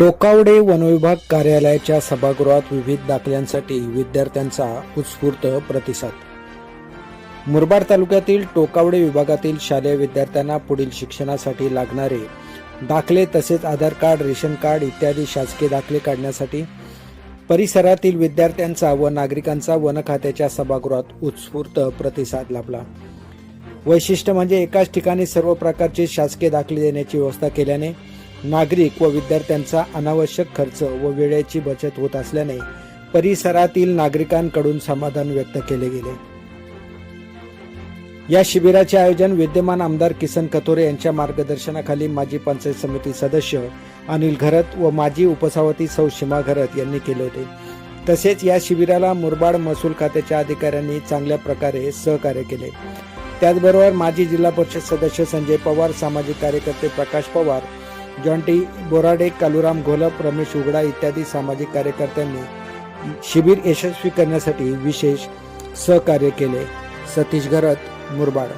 टोकावडे वनविभाग कार्यालयाच्या सभागृहात विविध दाखल्यांसाठी विद्यार्थ्यांचा उत्स्फूर्त प्रतिसाद. मुरबाड तालुक्यातील टोकावडे विभागातील शालेय विद्यार्थ्यांना पुढील शिक्षणासाठी लागणारे दाखले तसेच आधार कार्ड रेशन कार्ड इत्यादी शासकीय दाखले काढण्यासाठी परिसरातील विद्यार्थ्यांचा व नागरिकांचा वन खात्याच्या सभागृहात उत्स्फूर्त प्रतिसाद लाभला. वैशिष्ट्य म्हणजे एकाच ठिकाणी सर्व प्रकारचे शासकीय दाखले देण्याची व्यवस्था केल्याने नागरिक व विद्यार्थ्यांचा अनावश्यक खर्च व वेळेची बचत होत असल्याने परिसरातील नागरिकांकडून समाधान व्यक्त केले गेले. या शिबिराचे आयोजन विद्यमान आमदार किसन कथोरे यांच्या मार्गदर्शनाखाली माजी पंचायत समिती सदस्य अनिल घरत व माजी उपसभापती सौ सीमा घरत यांनी केले होते. तसेच या शिबिराला मुरबाड महसूल खात्याच्या अधिकाऱ्यांनी चांगल्या प्रकारे सहकार्य केले. त्याचबरोबर माजी जिल्हा परिषद सदस्य संजय पवार सामाजिक कार्यकर्ते प्रकाश पवार जॉन्टी बोराडे कालुराम घोलप रमेश उगडा इत्यादी सामाजिक कार्यकर्त्यांनी शिबिर यशस्वी करण्यासाठी विशेष सहकार्य केले. सतीश घरत मुरबाड.